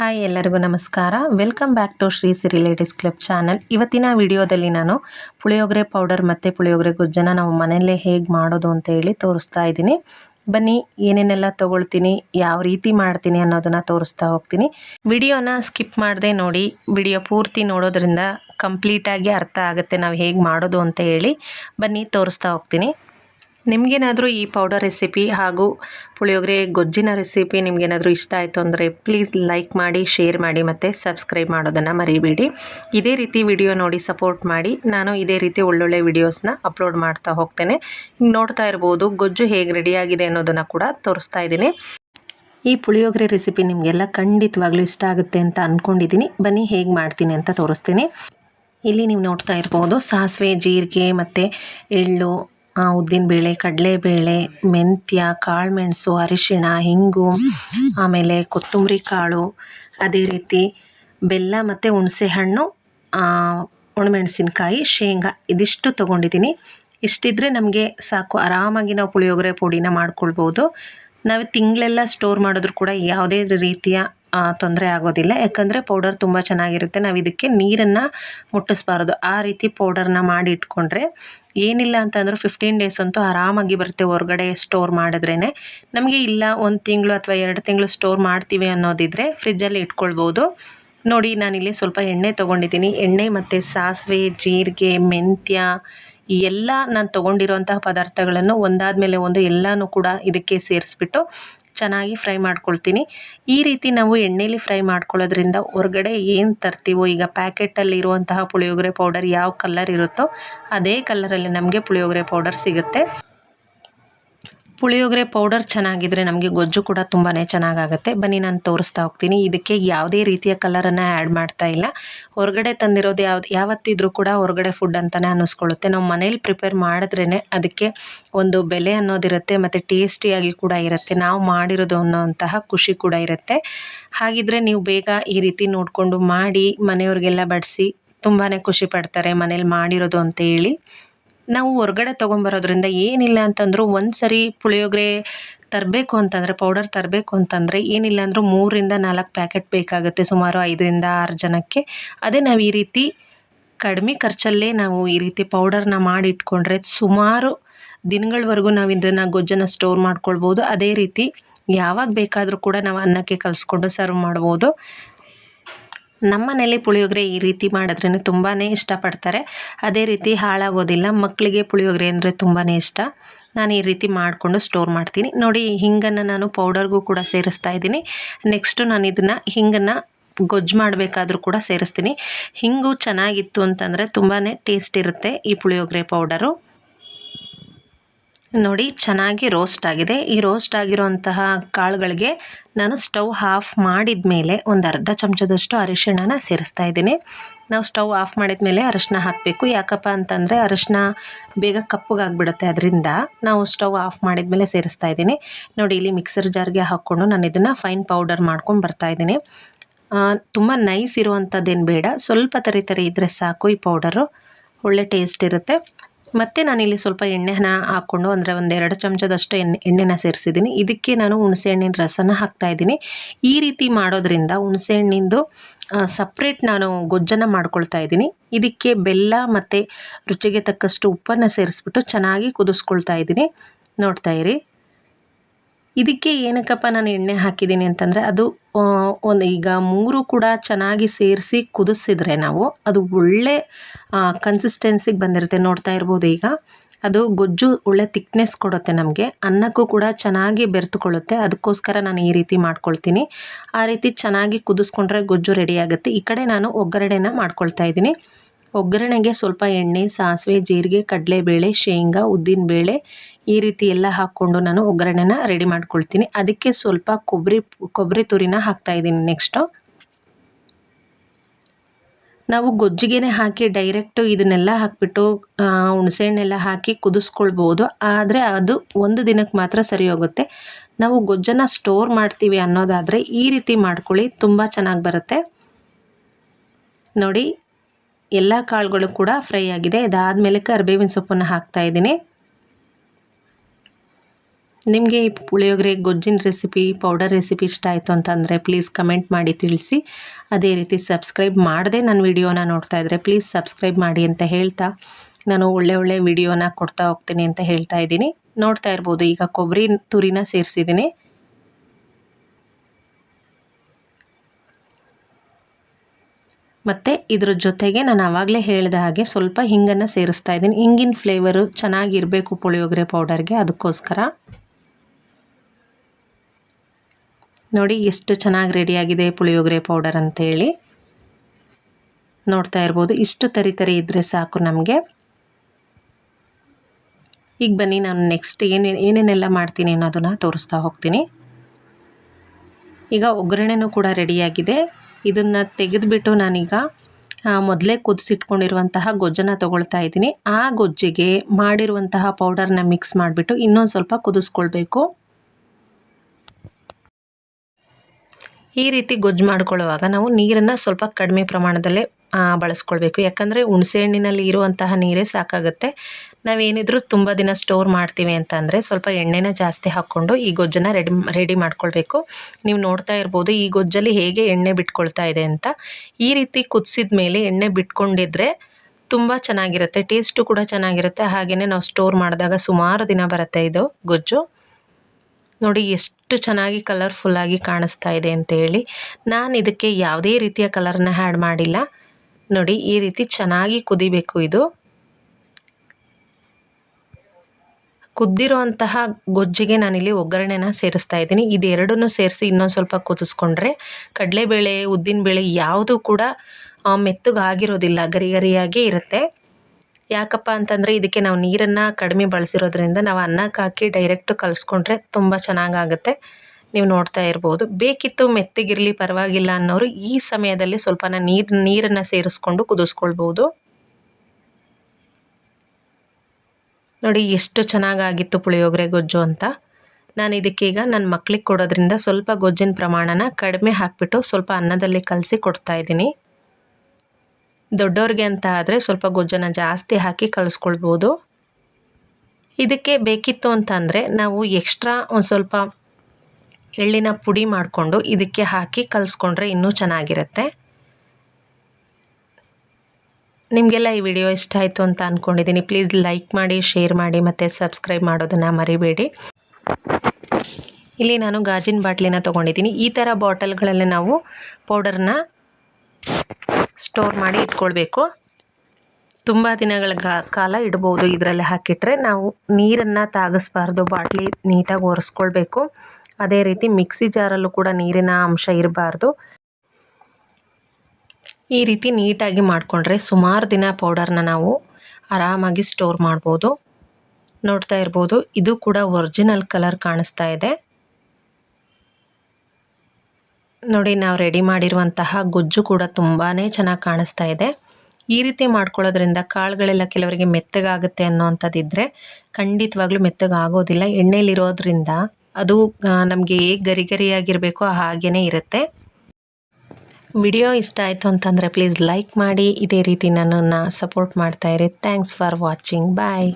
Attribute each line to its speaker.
Speaker 1: Hi ಎಲ್ಲರಿಗೂ ನಮಸ್ಕಾರ. Welcome back to Shri Siri ladies club channel ಇವತ್ತಿನ ವಿಡಿಯೋದಲ್ಲಿ ನಾನು ಪುಳಿಯೋಗರೆ ಪೌಡರ್ ಮತ್ತು ಪುಳಿಯೋಗರೆ ಗುಜ್ಜನ ನಾವು ಮನೆಯಲ್ಲೇ ಹೇಗೆ ಮಾಡೋದು ಅಂತ ಹೇಳಿ ತೋರಿಸ್ತಾ ಇದ್ದೀನಿ. ಬನ್ನಿ, ಏನೇನೆಲ್ಲ ತೊಗೊಳ್ತೀನಿ, ಯಾವ ರೀತಿ ಮಾಡ್ತೀನಿ ಅನ್ನೋದನ್ನು ತೋರಿಸ್ತಾ ಹೋಗ್ತೀನಿ. ವಿಡಿಯೋನ ಸ್ಕಿಪ್ ಮಾಡದೆ ನೋಡಿ, ವಿಡಿಯೋ ಪೂರ್ತಿ ನೋಡೋದ್ರಿಂದ ಕಂಪ್ಲೀಟಾಗಿ ಅರ್ಥ ಆಗುತ್ತೆ ನಾವು ಹೇಗೆ ಮಾಡೋದು ಅಂತ ಹೇಳಿ. ಬನ್ನಿ, ತೋರಿಸ್ತಾ ಹೋಗ್ತೀನಿ. ನಿಮಗೇನಾದರೂ ಈ ಪೌಡರ್ ರೆಸಿಪಿ ಹಾಗೂ ಪುಳಿಯೋಗರೆ ಗೊಜ್ಜಿನ ರೆಸಿಪಿ ನಿಮಗೇನಾದರೂ ಇಷ್ಟ ಆಯಿತು ಅಂದರೆ ಪ್ಲೀಸ್ ಲೈಕ್ ಮಾಡಿ ಶೇರ್ ಮಾಡಿ ಮತ್ತು ಸಬ್ಸ್ಕ್ರೈಬ್ ಮಾಡೋದನ್ನು ಮರಿಬೇಡಿ. ಇದೇ ರೀತಿ ವಿಡಿಯೋ ನೋಡಿ ಸಪೋರ್ಟ್ ಮಾಡಿ. ನಾನು ಇದೇ ರೀತಿ ಒಳ್ಳೊಳ್ಳೆ ವಿಡಿಯೋಸ್ನ ಅಪ್ಲೋಡ್ ಮಾಡ್ತಾ ಹೋಗ್ತೇನೆ. ಹಿಂಗೆ ನೋಡ್ತಾ ಇರ್ಬೋದು ಗೊಜ್ಜು ಹೇಗೆ ರೆಡಿಯಾಗಿದೆ ಅನ್ನೋದನ್ನು ಕೂಡ ತೋರಿಸ್ತಾ ಇದ್ದೀನಿ. ಈ ಪುಳಿಯೋಗರೆ ರೆಸಿಪಿ ನಿಮಗೆಲ್ಲ ಖಂಡಿತವಾಗ್ಲೂ ಇಷ್ಟ ಆಗುತ್ತೆ ಅಂತ ಅಂದ್ಕೊಂಡಿದ್ದೀನಿ ಬನ್ನಿ ಹೇಗೆ ಮಾಡ್ತೀನಿ ಅಂತ ತೋರಿಸ್ತೀನಿ. ಇಲ್ಲಿ ನೀವು ನೋಡ್ತಾ ಇರ್ಬೋದು ಸಾಸಿವೆ, ಜೀರಿಗೆ ಮತ್ತು ಎಳ್ಳು ಉದ್ದಿನಬೇಳೆ ಕಡಲೆಬೇಳೆ ಮೆಂತ್ಯ ಕಾಳುಮೆಣಸು ಅರಿಶಿಣ, ಹಿಂಗು, ಆಮೇಲೆ ಕೊತ್ತಂಬರಿ ಕಾಳು, ಅದೇ ರೀತಿ ಬೆಲ್ಲ ಮತ್ತು ಹುಣಸೆ ಹಣ್ಣು ಒಣಮೆಣಸಿನ್ಕಾಯಿ, ಶೇಂಗಾ ಇದಿಷ್ಟು ತೊಗೊಂಡಿದ್ದೀನಿ. ಇಷ್ಟಿದ್ರೆ ನಮಗೆ ಸಾಕು. ಆರಾಮಾಗಿ ನಾವು ಪುಳಿಯೋಗರೆ ಪುಡಿನ ಮಾಡ್ಕೊಳ್ಬೋದು. ನಾವು ತಿಂಗಳೆಲ್ಲ ಸ್ಟೋರ್ ಮಾಡಿದ್ರು ಕೂಡ ಯಾವುದೇ ರೀತಿಯ ತೊಂದರೆ ಆಗೋದಿಲ್ಲ. ಯಾಕಂದರೆ ಪೌಡರ್ ತುಂಬ ಚೆನ್ನಾಗಿರುತ್ತೆ. ನಾವು ಇದಕ್ಕೆ ನೀರನ್ನು ಮುಟ್ಟಿಸ್ಬಾರ್ದು. ಆ ರೀತಿ ಪೌಡರ್ನ ಮಾಡಿ ಇಟ್ಕೊಂಡ್ರೆ ಏನಿಲ್ಲ ಅಂತಂದ್ರೆ ಫಿಫ್ಟೀನ್ ಡೇಸ್ ಅಂತೂ ಆರಾಮಾಗಿ ಬರುತ್ತೆ ಹೊರಗಡೆ ಸ್ಟೋರ್ ಮಾಡಿದ್ರೇ ನಮಗೆ ಇಲ್ಲ ಒಂದು ತಿಂಗಳು ಅಥವಾ ಎರಡು ತಿಂಗಳು ಸ್ಟೋರ್ ಮಾಡ್ತೀವಿ ಅನ್ನೋದಿದ್ರೆ ಫ್ರಿಜ್ಜಲ್ಲಿ ಇಟ್ಕೊಳ್ಬೋದು. ನೋಡಿ, ನಾನಿಲ್ಲಿ ಸ್ವಲ್ಪ ಎಣ್ಣೆ ತೊಗೊಂಡಿದ್ದೀನಿ. ಎಣ್ಣೆ ಮತ್ತು ಸಾಸಿವೆ, ಜೀರಿಗೆ, ಮೆಂತ್ಯ ಈ ಎಲ್ಲ ನಾನು ತೊಗೊಂಡಿರೋಂತಹ ಪದಾರ್ಥಗಳನ್ನು ಒಂದಾದ ಮೇಲೆ ಒಂದು ಎಲ್ಲನೂ ಕೂಡ ಇದಕ್ಕೆ ಸೇರಿಸ್ಬಿಟ್ಟು ಚೆನ್ನಾಗಿ ಫ್ರೈ ಮಾಡ್ಕೊಳ್ತೀನಿ. ಈ ರೀತಿ ನಾವು ಎಣ್ಣೆಯಲ್ಲಿ ಫ್ರೈ ಮಾಡ್ಕೊಳ್ಳೋದ್ರಿಂದ ಹೊರಗಡೆ ಏನು ತರ್ತೀವೋ ಈಗ ಪ್ಯಾಕೆಟಲ್ಲಿ ಇರುವಂತಹ ಪುಳಿಯೋಗರೆ ಪೌಡರ್ ಯಾವ ಕಲರ್ ಇರುತ್ತೋ ಅದೇ ಕಲರಲ್ಲಿ ನಮಗೆ ಪುಳಿಯೋಗರೆ ಪೌಡರ್ ಸಿಗುತ್ತೆ. ಪುಳಿಯೋಗರೆ ಪೌಡರ್ ಚೆನ್ನಾಗಿದ್ರೆ ನಮಗೆ ಗೊಜ್ಜು ಕೂಡ ತುಂಬಾ ಚೆನ್ನಾಗಾಗುತ್ತೆ. ಬನ್ನಿ ನಾನು ತೋರಿಸ್ತಾ ಹೋಗ್ತೀನಿ. ಇದಕ್ಕೆ ಯಾವುದೇ ರೀತಿಯ ಕಲರನ್ನು ಆ್ಯಡ್ ಮಾಡ್ತಾ ಇಲ್ಲ. ಹೊರಗಡೆ ತಂದಿರೋದು ಯಾವ್ದು ಯಾವತ್ತಿದ್ರೂ ಕೂಡ ಹೊರಗಡೆ ಫುಡ್ ಅಂತಲೇ ಅನ್ನಿಸ್ಕೊಳ್ಳುತ್ತೆ. ನಾವು ಮನೇಲಿ ಪ್ರಿಪೇರ್ ಮಾಡಿದ್ರೇ ಅದಕ್ಕೆ ಒಂದು ಬೆಲೆ ಅನ್ನೋದಿರುತ್ತೆ, ಮತ್ತು ಟೇಸ್ಟಿಯಾಗಿ ಕೂಡ ಇರುತ್ತೆ. ನಾವು ಮಾಡಿರೋದು ಅನ್ನೋವಂತಹ ಖುಷಿ ಕೂಡ ಇರುತ್ತೆ. ಹಾಗಿದ್ರೆ ನೀವು ಬೇಗ ಈ ರೀತಿ ನೋಡಿಕೊಂಡು ಮಾಡಿ ಮನೆಯವ್ರಿಗೆಲ್ಲ ಬಡಿಸಿ ತುಂಬಾ ಖುಷಿ ಪಡ್ತಾರೆ ಮನೇಲಿ ಮಾಡಿರೋದು ಅಂತ ಹೇಳಿ. ನಾವು ಹೊರ್ಗಡೆ ತೊಗೊಂಬರೋದ್ರಿಂದ ಏನಿಲ್ಲ ಅಂತಂದರೂ ಒಂದು ಸರಿ ಪುಳಿಯೋಗರೆ ತರಬೇಕು ಅಂತಂದರೆ ಪೌಡರ್ ತರಬೇಕು ಅಂತಂದರೆ ಏನಿಲ್ಲ ಅಂದರೂ ಮೂರರಿಂದ ನಾಲ್ಕು ಪ್ಯಾಕೆಟ್ ಬೇಕಾಗುತ್ತೆ ಸುಮಾರು ಐದರಿಂದ ಆರು ಜನಕ್ಕೆ. ಅದೇ ನಾವು ಈ ರೀತಿ ಕಡಿಮೆ ಖರ್ಚಲ್ಲೇ ನಾವು ಈ ರೀತಿ ಪೌಡರ್ನ ಮಾಡಿ ಇಟ್ಕೊಂಡ್ರೆ ಸುಮಾರು ದಿನಗಳವರೆಗೂ ನಾವು ಇದನ್ನು ಗೊಜ್ಜನ್ನು ಸ್ಟೋರ್ ಮಾಡ್ಕೊಳ್ಬೋದು. ಅದೇ ರೀತಿ ಯಾವಾಗ ಬೇಕಾದರೂ ಕೂಡ ನಾವು ಅನ್ನಕ್ಕೆ ಕಲಿಸ್ಕೊಂಡು ಸರ್ವ್ ಮಾಡ್ಬೋದು. ನಮ್ಮ ಮನೇಲಿ ಪುಳಿಯೋಗರೆ ಈ ರೀತಿ ಮಾಡಿದ್ರೇ ತುಂಬಾ ಇಷ್ಟಪಡ್ತಾರೆ. ಅದೇ ರೀತಿ ಹಾಳಾಗೋದಿಲ್ಲ. ಮಕ್ಕಳಿಗೆ ಪುಳಿಯೋಗರೆ ಅಂದರೆ ತುಂಬಾ ಇಷ್ಟ. ನಾನು ಈ ರೀತಿ ಮಾಡಿಕೊಂಡು ಸ್ಟೋರ್ ಮಾಡ್ತೀನಿ. ನೋಡಿ ಹಿಂಗನ್ನು ನಾನು ಪೌಡರ್ಗೂ ಕೂಡ ಸೇರಿಸ್ತಾ ಇದ್ದೀನಿ. ನೆಕ್ಸ್ಟು ನಾನು ಇದನ್ನು ಹಿಂಗನ್ನು ಗೊಜ್ಜು ಮಾಡಬೇಕಾದ್ರೂ ಕೂಡ ಸೇರಿಸ್ತೀನಿ. ಹಿಂಗು ಚೆನ್ನಾಗಿತ್ತು ಅಂತಂದರೆ ತುಂಬಾ ಟೇಸ್ಟ್ ಇರುತ್ತೆ ಈ ಪುಳಿಯೋಗರೆ ಪೌಡರು ನೋಡಿ, ಚೆನ್ನಾಗಿ ರೋಸ್ಟ್ ಆಗಿದೆ. ಈ ರೋಸ್ಟ್ ಆಗಿರೋಂತಹ ಕಾಳುಗಳಿಗೆ ನಾನು ಸ್ಟವ್ ಆಫ್ ಮಾಡಿದ ಮೇಲೆ ಒಂದು ಅರ್ಧ ಚಮಚದಷ್ಟು ಅರಿಶಿಣನ ಸೇರಿಸ್ತಾ ಇದ್ದೀನಿ. ನಾವು ಸ್ಟವ್ ಆಫ್ ಮಾಡಿದ ಮೇಲೆ ಅರಿಶಿನ ಹಾಕಬೇಕು. ಯಾಕಪ್ಪ ಅಂತಂದರೆ ಅರಿಶಿನ ಬೇಗ ಕಪ್ಪಗಾಗ್ಬಿಡುತ್ತೆ ಅದರಿಂದ ನಾವು ಸ್ಟವ್ ಆಫ್ ಮಾಡಿದ ಮೇಲೆ ಸೇರಿಸ್ತಾ ಇದ್ದೀನಿ. ನೋಡಿ, ಇಲ್ಲಿ ಮಿಕ್ಸರ್ ಜಾರ್ಗೆ ಹಾಕ್ಕೊಂಡು ನಾನು ಇದನ್ನು ಫೈನ್ ಪೌಡರ್ ಮಾಡ್ಕೊಂಡು ಬರ್ತಾ ಇದ್ದೀನಿ. ತುಂಬ ನೈಸ್ ಇರುವಂಥದ್ದೇನು ಬೇಡ. ಸ್ವಲ್ಪ ತರಿ ತರಿ ಇದ್ದರೆ ಸಾಕು ಈ ಪೌಡರು ಒಳ್ಳೆ ಟೇಸ್ಟ್ ಇರುತ್ತೆ. ಮತ್ತು ನಾನಿಲ್ಲಿ ಸ್ವಲ್ಪ ಎಣ್ಣೆನ ಹಾಕ್ಕೊಂಡು, ಅಂದರೆ ಒಂದು ಎರಡು ಚಮಚದಷ್ಟು ಎಣ್ಣೆ, ಎಣ್ಣೆನ ಸೇರಿಸಿದ್ದೀನಿ. ಇದಕ್ಕೆ ನಾನು ಹುಣಸೆಹಣ್ಣಿನ ರಸನ ಹಾಕ್ತಾಯಿದ್ದೀನಿ ಈ ರೀತಿ ಮಾಡೋದ್ರಿಂದ ಹುಣಸೆಹಣ್ಣಿಂದು ಸಪ್ರೇಟ್ ನಾನು ಗೊಜ್ಜನ್ನು ಮಾಡ್ಕೊಳ್ತಾ ಇದ್ದೀನಿ. ಇದಕ್ಕೆ ಬೆಲ್ಲ ಮತ್ತು ರುಚಿಗೆ ತಕ್ಕಷ್ಟು ಉಪ್ಪನ್ನು ಸೇರಿಸ್ಬಿಟ್ಟು ಚೆನ್ನಾಗಿ ಕುದಿಸ್ಕೊಳ್ತಾ ಇದ್ದೀನಿ. ನೋಡ್ತಾ ಇರಿ. ಇದಕ್ಕೆ ಏನಕ್ಕಪ್ಪ ನಾನು ಎಣ್ಣೆ ಹಾಕಿದ್ದೀನಿ ಅಂತಂದರೆ ಅದು ಒಂದು ಈಗ ಮೂರು ಕೂಡ ಚೆನ್ನಾಗಿ ಸೇರಿಸಿ ಕುದಿಸಿದ್ರೆ ನಾವು ಅದು ಒಳ್ಳೆ ಕನ್ಸಿಸ್ಟೆನ್ಸಿಗೆ ಬಂದಿರುತ್ತೆ. ನೋಡ್ತಾ ಇರ್ಬೋದು ಈಗ. ಅದು ಗೊಜ್ಜು ಒಳ್ಳೆ ತಿಕ್ನೆಸ್ ಕೊಡುತ್ತೆ ನಮಗೆ. ಅನ್ನಕ್ಕೂ ಕೂಡ ಚೆನ್ನಾಗಿ ಬೆರೆತುಕೊಳ್ಳುತ್ತೆ. ಅದಕ್ಕೋಸ್ಕರ ನಾನು ಈ ರೀತಿ ಮಾಡ್ಕೊಳ್ತೀನಿ. ಆ ರೀತಿ ಚೆನ್ನಾಗಿ ಕುದಿಸ್ಕೊಂಡ್ರೆ ಗೊಜ್ಜು ರೆಡಿ ಆಗುತ್ತೆ. ಈ ಕಡೆ ನಾನು ಒಗ್ಗರಣೆನ ಮಾಡ್ಕೊಳ್ತಾ ಇದ್ದೀನಿ. ಒಗ್ಗರಣೆಗೆ ಸ್ವಲ್ಪ ಎಣ್ಣೆ, ಸಾಸಿವೆ, ಜೀರಿಗೆ, ಕಡಲೆಬೇಳೆ, ಶೇಂಗಾ, ಉದ್ದಿನಬೇಳೆ ಈ ರೀತಿ ಎಲ್ಲ ಹಾಕ್ಕೊಂಡು ನಾನು ಒಗ್ಗರಣೆನ ರೆಡಿ ಮಾಡ್ಕೊಳ್ತೀನಿ. ಅದಕ್ಕೆ ಸ್ವಲ್ಪ ಕೊಬ್ಬರಿ ಕೊಬ್ಬರಿ ತುರಿನ ಹಾಕ್ತಾಯಿದ್ದೀನಿ ನೆಕ್ಸ್ಟು ನಾವು ಗೊಜ್ಜಿಗೆನೆ ಹಾಕಿ ಡೈರೆಕ್ಟು ಇದನ್ನೆಲ್ಲ ಹಾಕಿಬಿಟ್ಟು ಹುಣಸೆಹಣ್ಣೆಲ್ಲ ಹಾಕಿ ಕುದಿಸ್ಕೊಳ್ಬೋದು. ಆದರೆ ಅದು ಒಂದು ದಿನಕ್ಕೆ ಮಾತ್ರ ಸರಿ ಹೋಗುತ್ತೆ. ನಾವು ಗೊಜ್ಜನ್ನು ಸ್ಟೋರ್ ಮಾಡ್ತೀವಿ ಅನ್ನೋದಾದರೆ ಈ ರೀತಿ ಮಾಡ್ಕೊಳ್ಳಿ, ತುಂಬ ಚೆನ್ನಾಗಿ ಬರುತ್ತೆ. ನೋಡಿ, ಎಲ್ಲ ಕಾಳುಗಳು ಕೂಡ ಫ್ರೈ ಆಗಿದೆ. ಇದಾದಮೇಲೆ ಕರಿಬೇವಿನ ಸೊಪ್ಪನ್ನು ಹಾಕ್ತಾಯಿದ್ದೀನಿ ನಿಮಗೆ ಈ ಪುಳಿಯೋಗರೆ ಗೊಜ್ಜಿನ ರೆಸಿಪಿ ಪೌಡರ್ ರೆಸಿಪಿ ಇಷ್ಟ ಆಯಿತು ಅಂತಂದರೆ ಪ್ಲೀಸ್ ಕಮೆಂಟ್ ಮಾಡಿ ತಿಳಿಸಿ. ಅದೇ ರೀತಿ ಸಬ್ಸ್ಕ್ರೈಬ್ ಮಾಡದೆ ನನ್ನ ವಿಡಿಯೋನ ನೋಡ್ತಾ ಇದ್ದರೆ ಪ್ಲೀಸ್ ಸಬ್ಸ್ಕ್ರೈಬ್ ಮಾಡಿ ಅಂತ ಹೇಳ್ತಾ. ನಾನು ಒಳ್ಳೆ ಒಳ್ಳೆ ವಿಡಿಯೋನ ಕೊಡ್ತಾ ಹೋಗ್ತೀನಿ ಅಂತ ಹೇಳ್ತಾ ಇದ್ದೀನಿ. ನೋಡ್ತಾ ಇರ್ಬೋದು, ಈಗ ಕೊಬ್ಬರಿ ತುರಿನ ಸೇರಿಸಿದ್ದೀನಿ. ಮತ್ತು ಇದ್ರ ಜೊತೆಗೆ ನಾನು ಆವಾಗಲೇ ಹೇಳಿದ ಹಾಗೆ ಸ್ವಲ್ಪ ಹಿಂಗನ್ನು ಸೇರಿಸ್ತಾ ಇದ್ದೀನಿ. ಹಿಂಗಿನ ಫ್ಲೇವರು ಚೆನ್ನಾಗಿರಬೇಕು ಪುಳಿಯೋಗರೆ ಪೌಡರ್ಗೆ ಅದಕ್ಕೋಸ್ಕರ. ನೋಡಿ ಎಷ್ಟು ಚೆನ್ನಾಗಿ ರೆಡಿಯಾಗಿದೆ ಪುಳಿಯೋಗರೆ ಪೌಡರ್ ಅಂಥೇಳಿ ನೋಡ್ತಾ ಇರ್ಬೋದು, ಇಷ್ಟು ತರಿ ತರಿ ಇದ್ದರೆ ಸಾಕು ನಮಗೆ. ಈಗ ಬನ್ನಿ, ನಾನು ನೆಕ್ಸ್ಟ್ ಏನೇನು, ಏನೇನೆಲ್ಲ ಮಾಡ್ತೀನಿ ಅನ್ನೋದನ್ನು ತೋರಿಸ್ತಾ ಹೋಗ್ತೀನಿ. ಈಗ ಒಗ್ಗರಣೆನೂ ಕೂಡ ರೆಡಿಯಾಗಿದೆ ಇದನ್ನು ತೆಗೆದುಬಿಟ್ಟು ನಾನೀಗ ಮೊದಲೇ ಕುದಿಸಿಟ್ಕೊಂಡಿರುವಂತಹ ಗೊಜ್ಜನ್ನು ತೊಗೊಳ್ತಾ ಇದ್ದೀನಿ. ಆ ಗೊಜ್ಜಿಗೆ ಮಾಡಿರುವಂತಹ ಪೌಡರ್ನ ಮಿಕ್ಸ್ ಮಾಡಿಬಿಟ್ಟು ಇನ್ನೊಂದು ಸ್ವಲ್ಪ ಕುದಿಸ್ಕೊಳ್ಬೇಕು. ಈ ರೀತಿ ಗೊಜ್ಜು ಮಾಡ್ಕೊಳ್ಳುವಾಗ ನಾವು ನೀರನ್ನು ಸ್ವಲ್ಪ ಕಡಿಮೆ ಪ್ರಮಾಣದಲ್ಲೇ ಬಳಸ್ಕೊಳ್ಬೇಕು. ಯಾಕಂದರೆ ಹುಣಸೆಹಣ್ಣಿನಲ್ಲಿ ಇರುವಂತಹ ನೀರೇ ಸಾಕಾಗುತ್ತೆ. ನಾವೇನಿದ್ರೂ ತುಂಬ ದಿನ ಸ್ಟೋರ್ ಮಾಡ್ತೀವಿ ಅಂತಂದರೆ ಸ್ವಲ್ಪ ಎಣ್ಣೆನ ಜಾಸ್ತಿ ಹಾಕ್ಕೊಂಡು ಈ ಗೊಜ್ಜನ್ನು ರೆಡಿ ರೆಡಿ ಮಾಡ್ಕೊಳ್ಬೇಕು. ನೀವು ನೋಡ್ತಾ ಇರ್ಬೋದು ಈ ಗೊಜ್ಜಲ್ಲಿ ಹೇಗೆ ಎಣ್ಣೆ ಬಿಟ್ಕೊಳ್ತಾ ಇದೆ ಅಂತ. ಈ ರೀತಿ ಕುದಿಸಿದ ಮೇಲೆ ಎಣ್ಣೆ ಬಿಟ್ಕೊಂಡಿದ್ರೆ ತುಂಬ ಚೆನ್ನಾಗಿರುತ್ತೆ ಟೇಸ್ಟು ಕೂಡ ಚೆನ್ನಾಗಿರುತ್ತೆ. ಹಾಗೆಯೇ ನಾವು ಸ್ಟೋರ್ ಮಾಡಿದಾಗ ಸುಮಾರು ದಿನ ಬರುತ್ತೆ ಇದು ಗೊಜ್ಜು. ನೋಡಿ ಎಷ್ಟು ಚೆನ್ನಾಗಿ ಕಲರ್ಫುಲ್ಲಾಗಿ ಕಾಣಿಸ್ತಾ ಇದೆ ಅಂತ ಹೇಳಿ. ನಾನು ಇದಕ್ಕೆ ಯಾವುದೇ ರೀತಿಯ ಕಲರ್ನ ಆ್ಯಡ್ ಮಾಡಿಲ್ಲ. ನೋಡಿ ಈ ರೀತಿ ಚೆನ್ನಾಗಿ ಕುದಿಬೇಕು ಇದು. ಕುದ್ದಿರುವಂತಹ ಗೊಜ್ಜಿಗೆ ನಾನಿಲ್ಲಿ ಒಗ್ಗರಣೆನ ಸೇರಿಸ್ತಾ ಇದ್ದೀನಿ. ಇದೆರಡನ್ನು ಸೇರಿಸಿ ಇನ್ನೊಂದು ಸ್ವಲ್ಪ ಕುದಿಸ್ಕೊಂಡ್ರೆ ಕಡಲೆಬೇಳೆ, ಉದ್ದಿನಬೇಳೆ ಯಾವುದೂ ಕೂಡ ಮೆತ್ತಗಾಗಿರೋದಿಲ್ಲ, ಗರಿ ಗರಿಯಾಗೇ ಇರುತ್ತೆ. ಯಾಕಪ್ಪ ಅಂತಂದರೆ ಇದಕ್ಕೆ ನಾವು ನೀರನ್ನು ಕಡಿಮೆ ಬಳಸಿರೋದ್ರಿಂದ ನಾವು ಅನ್ನಕ್ಕೆ ಹಾಕಿ ಡೈರೆಕ್ಟ್ ಕಲಿಸ್ಕೊಂಡ್ರೆ ತುಂಬ ಚೆನ್ನಾಗಾಗುತ್ತೆ. ನೀವು ನೋಡ್ತಾ ಇರ್ಬೋದು. ಬೇಕಿತ್ತು ಮೆತ್ತಗಿರಲಿ ಪರವಾಗಿಲ್ಲ ಅನ್ನೋರು ಈ ಸಮಯದಲ್ಲಿ ಸ್ವಲ್ಪ ನೀರು, ನೀರನ್ನು ಸೇರಿಸ್ಕೊಂಡು ಕುದಿಸ್ಕೊಳ್ಬೋದು. ನೋಡಿ ಎಷ್ಟು ಚೆನ್ನಾಗಾಗಿತ್ತು ಪುಳಿಯೋಗರೆ ಗೊಜ್ಜು ಅಂತ. ನಾನು ಇದಕ್ಕೀಗ ನನ್ನ ಮಕ್ಳಿಗೆ ಕೊಡೋದ್ರಿಂದ ಸ್ವಲ್ಪ ಗೊಜ್ಜಿನ ಪ್ರಮಾಣನ ಕಡಿಮೆ ಹಾಕಿಬಿಟ್ಟು ಸ್ವಲ್ಪ ಅನ್ನದಲ್ಲಿ ಕಲಸಿ ಕೊಡ್ತಾಯಿದ್ದೀನಿ ದೊಡ್ಡವ್ರಿಗೆ ಅಂತ ಆದರೆ ಸ್ವಲ್ಪ ಗೊಜ್ಜನ್ನು ಜಾಸ್ತಿ ಹಾಕಿ ಕಲಿಸ್ಕೊಳ್ಬೋದು ಇದಕ್ಕೆ ಬೇಕಿತ್ತು ಅಂತಂದರೆ ನಾವು ಎಕ್ಸ್ಟ್ರಾ ಒಂದು ಸ್ವಲ್ಪ ಎಳ್ಳಿನ ಪುಡಿ ಮಾಡಿಕೊಂಡು ಇದಕ್ಕೆ ಹಾಕಿ ಕಲಿಸ್ಕೊಂಡ್ರೆ ಇನ್ನೂ ಚೆನ್ನಾಗಿರುತ್ತೆ. ನಿಮಗೆಲ್ಲ ಈ ವಿಡಿಯೋ ಇಷ್ಟ ಆಯಿತು ಅಂತ ಅಂದ್ಕೊಂಡಿದ್ದೀನಿ ಪ್ಲೀಸ್ ಲೈಕ್ ಮಾಡಿ, ಶೇರ್ ಮಾಡಿ ಮತ್ತು ಸಬ್ಸ್ಕ್ರೈಬ್ ಮಾಡೋದನ್ನು ಮರಿಬೇಡಿ. ಇಲ್ಲಿ ನಾನು ಗಾಜಿನ ಬಾಟ್ಲಿನ ತೊಗೊಂಡಿದ್ದೀನಿ ಈ ಥರ ಬಾಟಲ್ಗಳಲ್ಲಿ ನಾವು ಪೌಡರ್ನ ಸ್ಟೋರ್ ಮಾಡಿ ಇಟ್ಕೊಳ್ಬೇಕು. ತುಂಬ ದಿನಗಳ ಕಾಲ ಇಡ್ಬೋದು ಇದರಲ್ಲಿ ಹಾಕಿಟ್ರೆ. ನಾವು ನೀರನ್ನು ತಾಗಿಸ್ಬಾರ್ದು, ಬಾಟ್ಲಿ ನೀಟಾಗಿ ಒರೆಸ್ಕೊಳ್ಬೇಕು. ಅದೇ ರೀತಿ ಮಿಕ್ಸಿ ಜಾರಲ್ಲೂ ಕೂಡ ನೀರಿನ ಅಂಶ ಇರಬಾರ್ದು. ಈ ರೀತಿ ನೀಟಾಗಿ ಮಾಡಿಕೊಂಡ್ರೆ ಸುಮಾರು ದಿನ ಪೌಡರ್ನ ನಾವು ಆರಾಮಾಗಿ ಸ್ಟೋರ್ ಮಾಡ್ಬೋದು. ನೋಡ್ತಾ ಇರ್ಬೋದು, ಇದು ಕೂಡ ಒರಿಜಿನಲ್ ಕಲರ್ ಕಾಣಿಸ್ತಾ ಇದೆ. ನೋಡಿ, ನಾವು ರೆಡಿ ಮಾಡಿರುವಂತಹ ಗೊಜ್ಜು ಕೂಡ ತುಂಬಾ ಚೆನ್ನಾಗಿ ಕಾಣಿಸ್ತಾ ಇದೆ. ಈ ರೀತಿ ಮಾಡ್ಕೊಳ್ಳೋದ್ರಿಂದ ಕಾಳುಗಳೆಲ್ಲ ಕೆಲವರಿಗೆ ಮೆತ್ತಗಾಗುತ್ತೆ ಅನ್ನೋವಂಥದ್ದಿದ್ದರೆ ಖಂಡಿತವಾಗ್ಲೂ ಮೆತ್ತಗಾಗೋದಿಲ್ಲ. ಎಣ್ಣೆಲಿರೋದ್ರಿಂದ ಅದು ನಮಗೆ ಹೇಗೆ ಗರಿ ಗರಿಯಾಗಿರಬೇಕೋ ಹಾಗೇ ಇರುತ್ತೆ. ವಿಡಿಯೋ ಇಷ್ಟ ಆಯಿತು ಅಂತಂದರೆ ಪ್ಲೀಸ್ ಲೈಕ್ ಮಾಡಿ. ಇದೇ ರೀತಿ ನನ್ನನ್ನು ಸಪೋರ್ಟ್ ಮಾಡ್ತಾಯಿರಿ ಥ್ಯಾಂಕ್ಸ್ ಫಾರ್ ವಾಚಿಂಗ್. ಬಾಯ್.